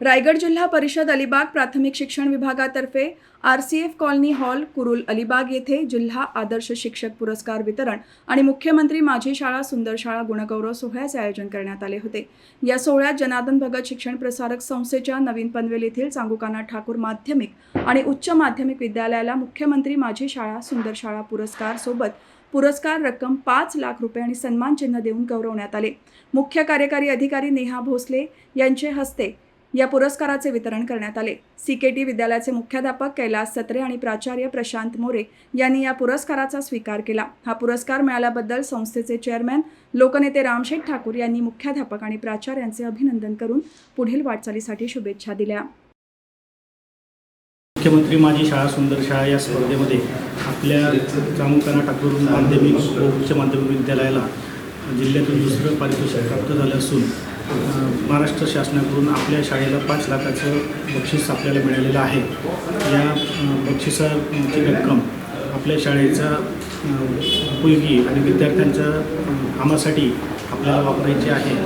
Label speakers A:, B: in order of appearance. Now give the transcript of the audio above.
A: रायगड जिल्हा परिषद अलिबाग प्राथमिक शिक्षण विभागातर्फे R C F colony hall Kurul Alibag येथे जिल्हा आदर्श शिक्षक पुरस्कार वितरण आणि मुख्यमंत्री माझी शाळा सुंदर शाळा गुणगौरव सोहळ्याचे आयोजन करण्यात आले होते. या सोहळ्यात जनार्दन भगत शिक्षण प्रसारक संस्थेच्या नवीन पनवेल येथील चांगुकाना ठाकूर माध्यमिक आणि उच्च माध्यमिक विद्यालयाला मुख्यमंत्री माझी शाळा सुंदर शाळा पुरस्कार सोबत पुरस्कार रक्कम पाच लाख रुपये आणि सन्मान चिन्ह देऊन गौरवण्यात आले. मुख्य कार्यकारी अधिकारी नेहा भोसले यांचे हस्ते या पुरस्काराचे वितरण करण्यात आले. सी के टी विद्यालयाचे मुख्याध्यापक कैलास सत्रे आणि प्राचार्य प्रशांत मोरे यांनी या पुरस्काराचा स्वीकार केला. हा पुरस्कार मिळाल्याबद्दल संस्थेचे चेअरमॅन लोकनेते रामशेठ ठाकूर यांनी मुख्याध्यापक आणि प्राचार्यांचे अभिनंदन करून पुढील वाटचालीसाठी शुभेच्छा दिल्या.
B: मुख्यमंत्री माझी शाळा सुंदर शाळा या स्पर्धेमध्ये आपल्या प्रामुख्यानं ठाकूर माध्यमिक व उच्च माध्यमिक विद्यालयाला जिल्ह्यातून दुसरं पारितोषिक प्राप्त झालं असून महाराष्ट्र शासनाकडून आपल्या शाळेला पाच लाखाचं बक्षीस आपल्याला मिळालेलं आहे. या बक्षिसाची रक्कम आपल्या शाळेचा उपयोगी आणि विद्यार्थ्यांच्या कामासाठी आपल्याला वापरायची आहे.